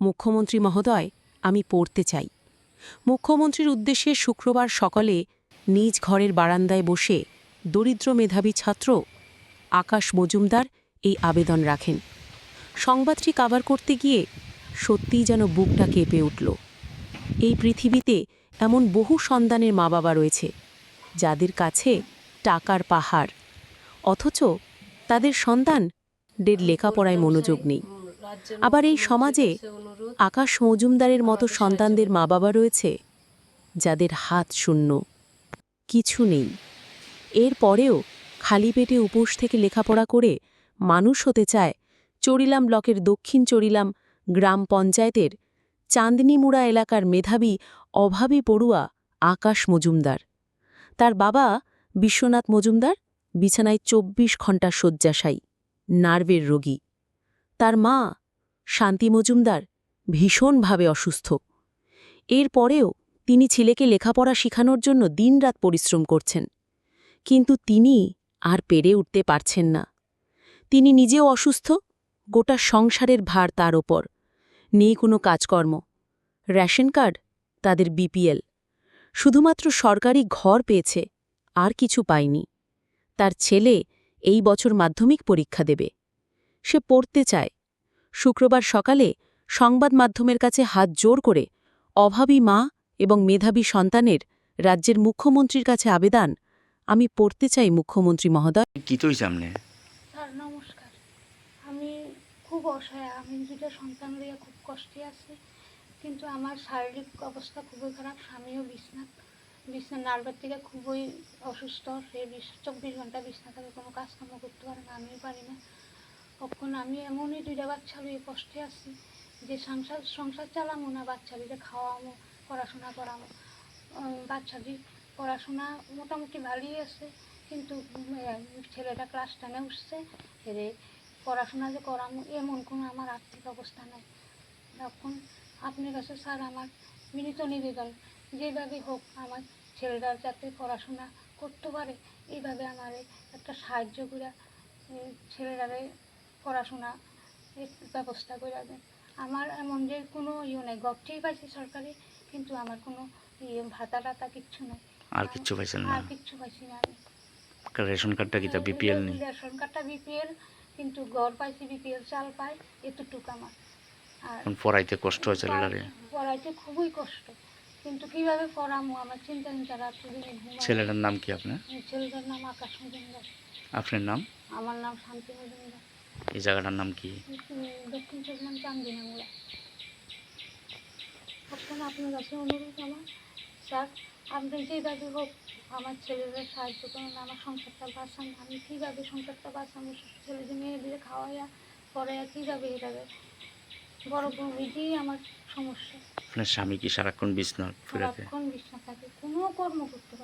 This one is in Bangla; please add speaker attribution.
Speaker 1: মুখ্যমন্ত্রী মহোদয়, আমি পড়তে চাই। মুখ্যমন্ত্রীর উদ্দেশ্যে শুক্রবার সকালে নিজ ঘরের বারান্দায় বসে দরিদ্র মেধাবী ছাত্র আকাশ মজুমদার এই আবেদন রাখেন। সংবাদটি কাভার করতে গিয়ে সত্যিই যেন বুকটা কেঁপে উঠল। এই পৃথিবীতে এমন বহু সন্তানের মা বাবা রয়েছে, যাদের কাছে টাকার পাহাড়, অথচ তাদের সন্তান দের লেখাপড়ায় মনোযোগ নেই। আবার এই সমাজে আকাশ মজুমদারের মতো সন্তানদের মা বাবা রয়েছে যাদের হাত শূন্য। কিছু নেই। এর পরেও খালি পেটে উপোস থেকে লেখাপড়া করে মানুষ হতে চায় চরিলাম ব্লকের দক্ষিণ চরিলাম গ্রাম পঞ্চায়েতের চাঁদনিমুড়া এলাকার মেধাবী অভাবী পড়ুয়া আকাশ মজুমদার। তার বাবা বিশ্বনাথ মজুমদার বিছানায় চব্বিশ ঘণ্টা শয্যাশায়ী নার্ভের রোগী। তার মা শান্তি মজুমদার ভীষণভাবে অসুস্থ। এর পরেও তিনি ছেলেকে লেখাপড়া শেখানোর জন্য দিনরাত পরিশ্রম করছেন। কিন্তু তিনি আর পেরে উঠতে পারছেন না। তিনি নিজেও অসুস্থ, গোটা সংসারের ভার তার ওপর। নেই কোনো কাজকর্ম। রেশন কার্ড, তাদের বিপিএল। শুধুমাত্র সরকারি ঘর পেয়েছে, আর কিছু পায়নি। তার ছেলে এই বছর মাধ্যমিক পরীক্ষা দেবে। সে পড়তে চায় শুক্রবার সকালে সংবাদ মাধ্যমের কাছে হাত জোর করে অভাবী মা এবং মেধাবী সন্তানের রাজ্যের মুখ্যমন্ত্রীর কাছে আবেদন আমি পড়তে চাই মুখ্যমন্ত্রী মহোদয়।
Speaker 2: কি তৈছে আপনি
Speaker 3: স্যার নমস্কার। আমি খুব অসহায় আমি দুটো সন্তান লইয়া খুব কষ্টে আছি কিন্তু আমার শারীরিক অবস্থা খুবই খারাপ স্বামীও বিছনাথ বিছনা নার্ভের থেকে খুবই অসুস্থ সে বিশ চব্বিশ ঘণ্টা বিছনা থাকে কোনো কাজকর্ম করতে পারে না আমিও পারি না। তখন আমি এমনই দুইটা বাচ্চা লইয়ে কষ্টে আছি যে সংসার সংসার চালামো না বাচ্চা বাচ্চাদের খাওয়ামো পড়াশোনা করামো। উম, বাচ্চাদের পড়াশোনা মোটামুটি ভালোই আছে কিন্তু ছেলেটা ক্লাস টেনে উঠছে এরে পড়াশোনা যে করামো এমন কোনো আমার আর্থিক অবস্থা নাই। তখন আপনার কাছে স্যার আমার মিলিত নিবেদন যেভাবে হোক আমার ছেলেরা যাতে পড়াশোনা করতে পারে এইভাবে আমার একটা সাহায্য করে উম, ছেলেরারে পড়াশোনা ব্যবস্থা করে দেন। আমার এমন যে কোনো ইয়ে নেই। গপটেই পাইছি সরকারি কিন্তু আমার কোনো ইয়ে ভাতা টাতা কিচ্ছু নেই।
Speaker 2: আর কিচ্ছু পাইছেন না?
Speaker 3: আর কিচ্ছু পাইছি না আমি।
Speaker 2: রেশন কার্ডটা কি তা বিপিএল নেই?
Speaker 3: রেশন কার্ডটা বিপিএল কিন্তু ঘর পাইছি বিপিএল চাল পাই এতটুকু আমার। আর
Speaker 2: পড়াইতে কষ্ট হয় ছেলেটারে
Speaker 3: পড়াইতে খুবই কষ্ট। কিন্তু কীভাবে পড়ামো? আমার চিন্তা চিন্তা হয়
Speaker 2: ছেলেটার নাম কি আপনার?
Speaker 3: ছেলেটার নাম আকাশ মজুমদার।
Speaker 2: আপনার নাম?
Speaker 3: আমার নাম শান্তি মজুমদার।
Speaker 2: এই জায়গাটার নাম কি?
Speaker 3: দক্ষিণ চব্বিশ চান্দিনা মোড়া এখন আপনার কাছে অনুরোধ আমার স্যার আপনি যেভাবে হোক আমার সাহায্য করুন আমার সংসারটা বাঁচান। আমি কীভাবে সংসারটা বাঁচাবো ছেলেদের মেয়েদের খাওয়াইয়া পড়াইয়া কীভাবে এটাবে বড় এটাই আমার সমস্যা।
Speaker 2: আপনার স্বামী কি সারাক্ষণ বিছনা
Speaker 3: সারাক্ষণ বিছনা থাকে কোনো কর্ম করতে